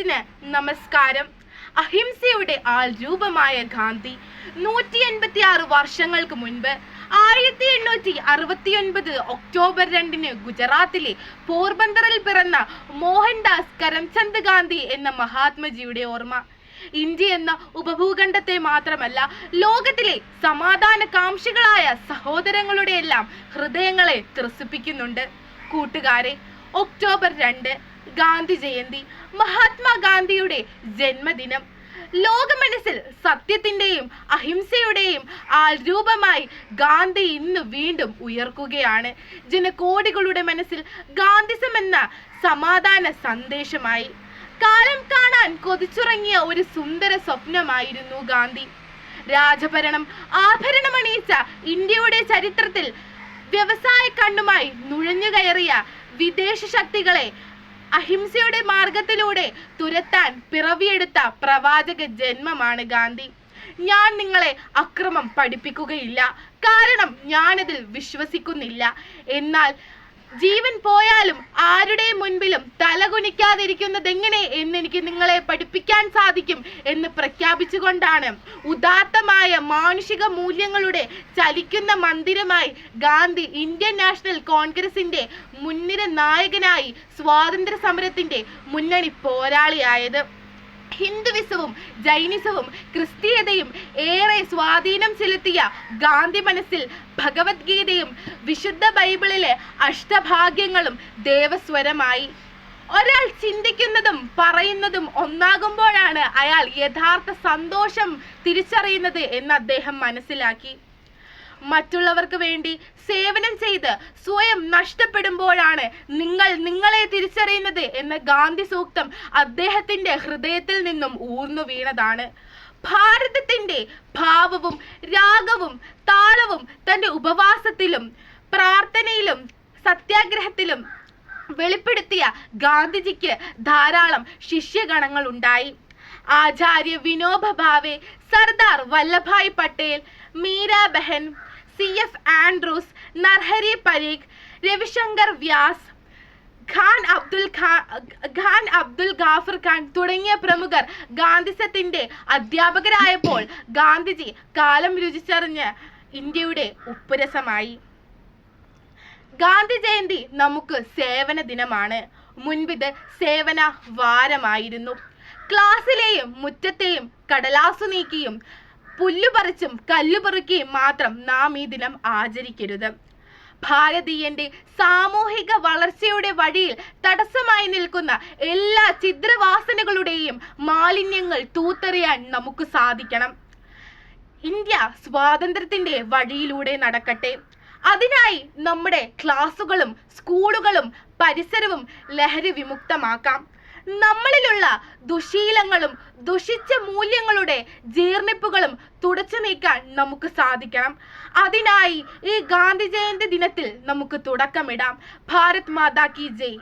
വ്യൂവേഴ്സിന് നമസ്കാരം. അഹിംസയുടെ ആൾ രൂപമായ ഗാന്ധി നൂറ്റി എൺപത്തി ആറ് വർഷങ്ങൾക്ക് മുൻപ് ആയിരത്തി എണ്ണൂറ്റി അറുപത്തിയൊൻപത് ഒക്ടോബർ രണ്ടിന് ഗുജറാത്തിലെ പോർബന്ദറിൽ പിറന്ന മോഹൻദാസ് കരംചന്ദ് ഗാന്ധി എന്ന മഹാത്മജിയുടെ ഓർമ്മ. ഇന്ത്യ എന്ന ഉപഭൂഖണ്ഡത്തെ മാത്രമല്ല ലോകത്തിലെ സമാധാന കാംക്ഷികളായ സഹോദരങ്ങളുടെ എല്ലാം ഹൃദയങ്ങളെ ത്രസിപ്പിക്കുന്നുണ്ട്. കൂട്ടുകാരെ ഒക്ടോബർ രണ്ട് ഗാന്ധി ജയന്തി മഹാത്മാഗാന്ധിയുടെ ജന്മദിനം. ലോകമനസ്സിൽ സത്യത്തിന്റെയും അഹിംസയുടെയും ആൾരൂപമായി ഗാന്ധി ഇന്ന് വീണ്ടും ഉയർക്കുകയാണ്. ജനകോടികളുടെ മനസ്സിൽ ഗാന്ധിസം എന്ന സമാധാന സന്ദേശമായി. കാലം കാണാൻ കൊതിച്ചുറങ്ങിയ ഒരു സുന്ദര സ്വപ്നമായിരുന്നു ഗാന്ധി. രാജഭരണം ആഭരണമണിയിച്ച ഇന്ത്യയുടെ ചരിത്രത്തിൽ വ്യവസായ കണ്ണുമായി നുഴഞ്ഞുകയറിയ വിദേശ ശക്തികളെ അഹിംസയുടെ മാർഗത്തിലൂടെ തുരത്താൻ പിറവിയെടുത്ത പ്രവാചക ജന്മമാണ് ഗാന്ധി. ഞാൻ നിങ്ങളെ അക്രമം പഠിപ്പിക്കുകയില്ല. കാരണം ഞാനതിൽ വിശ്വസിക്കുന്നില്ല. എന്നാൽ ജീവൻ പോയാലും ആരുടെ മുൻപിലും തലകുനിക്കാതിരിക്കുന്നതെങ്ങനെ എന്ന് എനിക്ക് നിങ്ങളെ പഠിപ്പിക്കാൻ സാധിക്കും എന്ന് പ്രഖ്യാപിച്ചുകൊണ്ടാണ് ഉദാത്തമായ മാനുഷിക മൂല്യങ്ങളുടെ ചലിക്കുന്ന മന്ദിരമായി ഗാന്ധി ഇന്ത്യൻ നാഷണൽ കോൺഗ്രസിന്റെ മുൻനിര നായകനായി സ്വാതന്ത്ര്യ സമരത്തിന്റെ മുന്നണി പോരാളിയായത്. ഹിന്ദുവിസവും ജൈനിസവും ക്രിസ്തീയതയും ഏറെ സ്വാധീനം ചെലുത്തിയ ഗാന്ധി മനസ്സിൽ ഭഗവത്ഗീതയും വിശുദ്ധ ബൈബിളിലെ അഷ്ടഭാഗ്യങ്ങളും ദേവസ്വരമായി. ഒരാൾ ചിന്തിക്കുന്നതും പറയുന്നതും ഒന്നാകുമ്പോഴാണ് അയാൾ യഥാർത്ഥ സന്തോഷം തിരിച്ചറിയുന്നത് എന്ന് അദ്ദേഹം മനസ്സിലാക്കി. മറ്റുള്ളവർക്ക് വേണ്ടി സേവനം ചെയ്ത് സ്വയം നഷ്ടപ്പെടുമ്പോഴാണ് നിങ്ങൾ നിങ്ങളെ തിരിച്ചറിയുന്നത് എന്ന ഗാന്ധി സൂക്തം അദ്ദേഹത്തിന്റെ ഹൃദയത്തിൽ നിന്നും ഊർന്നു വീണതാണ്. ഭാരതത്തിന്റെ ഭാവവും രാഗവും താളവും തന്റെ ഉപവാസത്തിലും പ്രാർത്ഥനയിലും സത്യാഗ്രഹത്തിലും വെളിപ്പെടുത്തിയ ഗാന്ധിജിക്ക് ധാരാളം ശിഷ്യഗണങ്ങൾ ഉണ്ടായി. Acharya Vinoba Bhave Sardar Vallabhbhai Patel Meera Behn C F Andrews Narhari Parikh Ravishankar Vyas Khan Abdul Khan Abdul Ghaffar Khan തുടങ്ങിയ പ്രമുഖർ ഗാന്ധിസത്തിന്റെ അധ്യാപകരായപ്പോൾ ഗാന്ധിജി കാലം രുചിച്ചറിഞ്ഞ് ഇന്ത്യയുടെ ഉപ്പുരസമായി. ഗാന്ധി ജയന്തി നമുക്ക് സേവന ദിനമാണ്. മുൻപിത് സേവന വാരമായിരുന്നു. ക്ലാസ്സിലെയും മുറ്റത്തെയും കടലാസു നീക്കിയും പുല്ലുപറിച്ചും കല്ലുപറിക്കുകയും മാത്രം നാം ഈ ദിനം ആചരിക്കരുത്. ഭാരതീയന്റെ സാമൂഹിക വളർച്ചയുടെ വഴിയിൽ തടസ്സമായി നിൽക്കുന്ന എല്ലാ ചിദ്രവാസനകളുടെയും മാലിന്യങ്ങൾ തൂത്തെറിയാൻ നമുക്ക് സാധിക്കണം. ഇന്ത്യ സ്വാതന്ത്ര്യത്തിന്റെ വഴിയിലൂടെ നടക്കട്ടെ. അതിനായി നമ്മുടെ ക്ലാസുകളും സ്കൂളുകളും പരിസരവും ലഹരി വിമുക്തമാക്കാം. നമ്മളിലുള്ള ദുശീലങ്ങളും ദുഷിച്ച മൂല്യങ്ങളുടെ ജീർണിപ്പുകളും തുടച്ചു നീക്കാൻ നമുക്ക് സാധിക്കണം. അതിനായി ഈ ഗാന്ധി ജയന്തി ദിനത്തിൽ നമുക്ക് തുടക്കമിടാം. ഭാരത് മാതാ കി ജയ്.